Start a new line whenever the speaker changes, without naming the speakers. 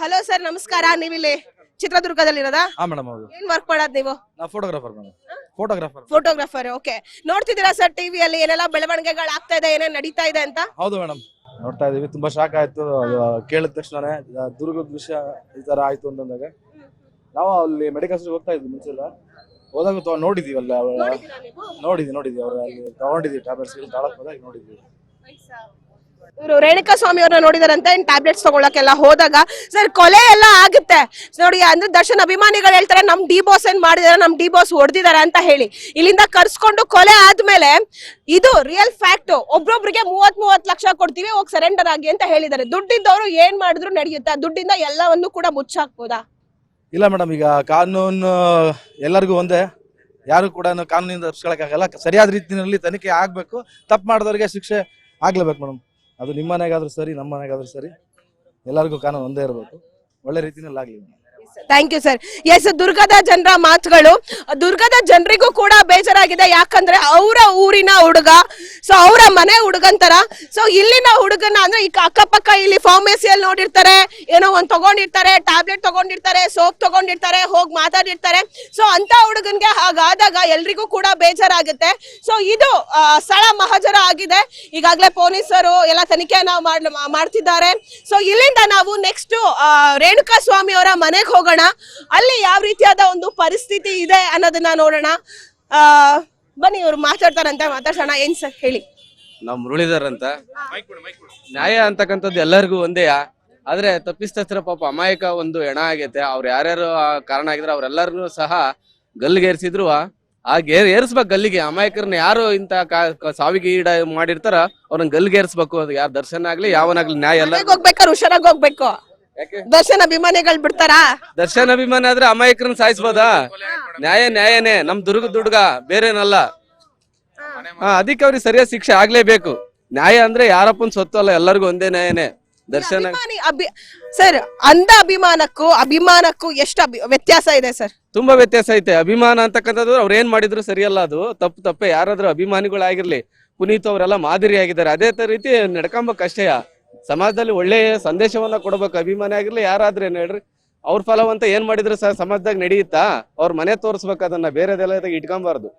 Hello sir ನಮಸ್ಕಾರ. ನೀವಿಲ್ಲಿ ಚಿತ್ರದುರ್ಗದಲ್ಲಿರೋದಾ?
ಹಾ ಮೇಡಮ್ ಹೌದು.
ಏನ್ ವರ್ಕ್ ಮಾಡೋದ್ ನೀವು?
ನಾ photographer madam photographer
photographer okay ನೋಡ್ತಿದ್ದೀರಾ ಸರ್ ಟಿವಿಯಲ್ಲಿ ಏನೆಲ್ಲ ಬೆಳವಣಿಗೆಗಳು ಆಗ್ತಾ ಇದೆ ಏನೇನ್ ನಡೀತಾ ಇದೆ ಅಂತ?
ಹೌದು ಮೇಡಮ್ ನೋಡ್ತಾ ಇದೀವಿ. ತುಂಬಾ ಶಾಕ್ ಆಯ್ತು. ಅದು ಕೇಳಿದ ತಕ್ಷಣನೇ ಆ ದುರ್ಗದ ವಿಷಯ ಈ ತರ ಆಯ್ತು ಅಂತಂದಾಗ. ನಾವು ಅಲ್ಲಿ ಮೆಡಿಕಲ್ ಹೋಗ್ತಾ ಇದ್ವಿ ಮುಂಚೆ ಎಲ್ಲ. ಹೋದಾಗ ತೊ- ನೋಡಿದೀವಿ ಅಲ್ಲ ನೋಡಿದ್ವಿ ನೋಡಿದ್ವಿ. ಅವ್ರ ಅಲ್ಲಿ ತಗೊಂಡಿದ್ವಿ ಟ್ಯಾಬ್ಲೆಟ್ಸ್ ತಾಳಕ್ ಹೋದಾಗ ನೋಡಿದ್ವಿ.
ಇವರು ರೇಣುಕಾ ಸ್ವಾಮಿ ಅವ್ರನ್ನ ನೋಡಿದಾರಂತೆ ಟ್ಯಾಬ್ಲೆಟ್ಸ್ ತಗೊಳಕ್ಕೆಲ್ಲ ಹೋದಾಗ, ಸರ್, ಕೊಲೆ ಎಲ್ಲ ಆಗುತ್ತೆ. ನೋಡಿ, ಅಂದ್ರೆ ದರ್ಶನ್ ಅಭಿಮಾನಿಗಳು ಹೇಳ್ತಾರೆ, ನಮ್ ಡಿ ಬಾಸ್ ಏನ್ ಮಾಡಿದಾರೆ, ನಮ್ ಡಿ ಬಾಸ್ ಹೊಡೆದಿದ್ದಾರೆ ಅಂತ ಹೇಳಿ. ಇಲ್ಲಿಂದ ಕರ್ಸ್ಕೊಂಡು ಕೊಲೆ ಆದ್ಮೇಲೆ ಇದು ರಿಯಲ್ ಫ್ಯಾಕ್ಟ್ ಒಬ್ರೊಬ್ರಿಗೆ ಮೂವತ್ ಮೂವತ್ ಲಕ್ಷ ಕೊಡ್ತೀವಿ, ಹೋಗಿ ಸರೆಂಡರ್ ಆಗಿ ಅಂತ ಹೇಳಿದ್ದಾರೆ. ದುಡ್ಡಿದ್ದವರು ಏನ್ ಮಾಡಿದ್ರು ನಡೆಯುತ್ತೆ? ದುಡ್ಡಿಂದ ಎಲ್ಲವನ್ನು ಕೂಡ ಮುಚ್ಚಾಕ್ಬೋದಾ?
ಇಲ್ಲ ಮೇಡಮ್, ಈಗ ಕಾನೂನು ಎಲ್ಲರಿಗೂ ಒಂದೇ. ಯಾರು ಕೂಡ ಕಾನೂನಿಂದ ತಪ್ಪಿಸ್ಕೊಳಕ್ಕಾಗಲ್ಲ ಸರಿಯಾದ ರೀತಿಯಲ್ಲಿ ತನಿಖೆ ಆಗ್ಬೇಕು. ತಪ್ಪು ಮಾಡಿದವರಿಗೆ ಶಿಕ್ಷೆ ಆಗ್ಲೇಬೇಕು ಮೇಡಮ್. ಅದು ನಿಮ್ಮ ಮನೆಗಾದ್ರೂ ಸರಿ ನಮ್ಮ ಮನೆಗಾದ್ರೂ ಸರಿ. ಎಲ್ಲರಿಗೂ ಕಾನೂನು ಒಂದೇ ಇರಬೇಕು. ಒಳ್ಳೆ ರೀತಿಯಲ್ಲಿ ಆಗಲಿ.
ಥ್ಯಾಂಕ್ ಯು ಸರ್ ಎಸ್ ದುರ್ಗದ ಜನರ ಮಾತುಗಳು. ದುರ್ಗದ ಜನರಿಗೂ ಕೂಡ ಬೇಜಾರಾಗಿದೆ. ಯಾಕಂದ್ರೆ ಅವರ ಊರಿನ ಹುಡುಗ ಸೊ ಅವರ ಮನೆ ಹುಡುಗಂತರ ಸೊ ಇಲ್ಲಿನ ಹುಡುಗನ ಅಂದ್ರೆ ಈಗ ಅಕ್ಕಪಕ್ಕ ಇಲ್ಲಿ ಫಾರ್ಮಸಿಯಲ್ಲಿ ನೋಡಿರ್ತಾರೆ ಏನೋ ಒಂದ್ ತಗೊಂಡಿರ್ತಾರೆ ಟ್ಯಾಬ್ಲೆಟ್ ತಗೊಂಡಿರ್ತಾರೆ ಸೋಪ್ ತಗೊಂಡಿರ್ತಾರೆ ಹೋಗಿ ಮಾತಾಡಿರ್ತಾರೆ. ಸೊ ಅಂತ ಹುಡುಗನ್ಗೆ ಹಾಗಾದಾಗ ಎಲ್ರಿಗೂ ಕೂಡ ಬೇಜಾರಾಗುತ್ತೆ. ಸೊ ಇದು ಸ್ಥಳ ಮಹಜರ ಆಗಿದೆ. ಈಗಾಗಲೇ ಪೊಲೀಸರು ಎಲ್ಲ ತನಿಖೆಯನ್ನ ಮಾಡ್- ಮಾಡ್ತಿದ್ದಾರೆ. ಸೊ ಇಲ್ಲಿಂದ ನಾವು ನೆಕ್ಸ್ಟ್ ರೇಣುಕಾ ಸ್ವಾಮಿ ಅವರ ಮನೆಗೆ ಹೋಗೋಣ. ಅಲ್ಲಿ ಯಾವ ರೀತಿಯಾದ ಒಂದು ಪರಿಸ್ಥಿತಿ ಇದೆ ಅನ್ನೋದನ್ನ ನೋಡೋಣ. ಆ, ಬನ್ನಿ ಇವ್ರು ಮಾತಾಡ್ತಾರಂತೆ ಮಾತಾಡ್ಸೋಣ ಏನ್ ಸರ್ ಹೇಳಿ?
ನಾವ್ ಮುರುಳಿದಾರಂತ. ಅಂತ ನ್ಯಾಯ ಅಂತಕ್ಕಂಥದ್ದು ಎಲ್ಲರಿಗೂ ಒಂದೇ ಆದ್ರೆ ತಪ್ಪಿಸ್ತಸ್ಥರ ಪಾಪ ಅಮಾಯಕ ಒಂದು ಹೆಣ ಆಗೈತೆ. ಅವ್ರು ಯಾರ್ಯಾರು ಆ ಕಾರಣ ಆಗಿದ್ರೆ ಅವ್ರೆಲ್ಲರನ್ನೂ ಸಹ ಗಲ್ಲಿಗೇರಿಸಿದ್ರು. ಆ ಗೇರ್ ಏರಿಸ್ಬೇಕು ಗಲ್ಲಿಗೆ. ಅಮಾಯಕರನ್ನ ಯಾರು ಇಂತ ಕಾ- ಸಾವಿಗೆ ಈಡ ಮಾಡಿರ್ತಾರ ಅವ್ರನ್ನ ಗಲ್ಲಿಗೇರಿಸ್ಬೇಕು. ಅದು ಯಾರ ದರ್ಶನ ಆಗ್ಲಿ ಯಾವನಾಗ್ಲಿ ನ್ಯಾಯ ಎಲ್ಲ
ಮನೆಗ್ ಹೋಗ್ಬೇಕಾದ್ರೆ ಹುಷಾರಾಗಿ ಹೋಗ್ಬೇಕು? ದರ್ಶನ್ ಅಭಿಮಾನಿಗಳು ಬಿಡ್ತಾರಾ?
ದರ್ಶನ್ ಅಭಿಮಾನಿ ಆದ್ರೆ ಅಮಾಯಕರನ್ನ ಸಾಯಿಸ್ಬೋದಾ? ನ್ಯಾಯ ನ್ಯಾಯನೇ. ನಮ್ ದುರ್ಗ ದುಡ್ಗ ಬೇರೇನಲ್ಲ. ಹಾ ಅದಕ್ಕೆ ಅವ್ರಿಗೆ ಸರಿಯಾದ ಶಿಕ್ಷೆ ಆಗ್ಲೇಬೇಕು. ನ್ಯಾಯ ಅಂದ್ರೆ ಯಾರಪ್ಪನ್ ಸೊತ್ತು ಅಲ್ಲ ಎಲ್ಲರಿಗೂ ಒಂದೇ ನ್ಯಾಯನೇ. ದರ್ಶನ
ಅಭಿಮಾನಿ ಅಭಿ ಸರ್ ಅಂಧ ಅಭಿಮಾನಕ್ಕೂ ಅಭಿಮಾನಕ್ಕೂ ಎಷ್ಟು ಅಭಿ ವ್ಯತ್ಯಾಸ ಇದೆ ಸರ್?
ತುಂಬಾ ವ್ಯತ್ಯಾಸ ಐತೆ. ಅಭಿಮಾನ ಅಂತಕ್ಕಂಥದ್ದು ಅವ್ರು ಏನ್ ಮಾಡಿದ್ರು ಸರಿಯಲ್ಲ ಅದು. ತಪ್ಪು ತಪ್ಪೆ. ಯಾರಾದ್ರೂ ಅಭಿಮಾನಿಗಳಾಗಿರ್ಲಿ ಪುನೀತ್ ಅವರೆಲ್ಲ ಮಾದರಿ ಆಗಿದ್ದಾರೆ ಅದೇ ತರ ರೀತಿ ನಡ್ಕೊಂಬಕ್ ಅಷ್ಟೇ. ಸಮಾಜದಲ್ಲಿ ಒಳ್ಳೆಯ ಸಂದೇಶವನ್ನ ಕೊಡ್ಬೇಕು. ಅಭಿಮಾನಿ ಆಗಿರ್ಲಿ, ಯಾರಾದ್ರೂ ಏನ್ ಹೇಳ್ರಿ, ಅವ್ರ ಫಲವಂತ ಏನ್ ಮಾಡಿದ್ರು ಸಹ ಸಮಾಜದಾಗ ನಡೆಯುತ್ತಾ? ಅವ್ರ ಮನೆ ತೋರಿಸ್ಬೇಕು ಅದನ್ನ, ಬೇರೆದೆಲ್ಲ ಇಟ್ಕೊಂಬಾರ್ದು.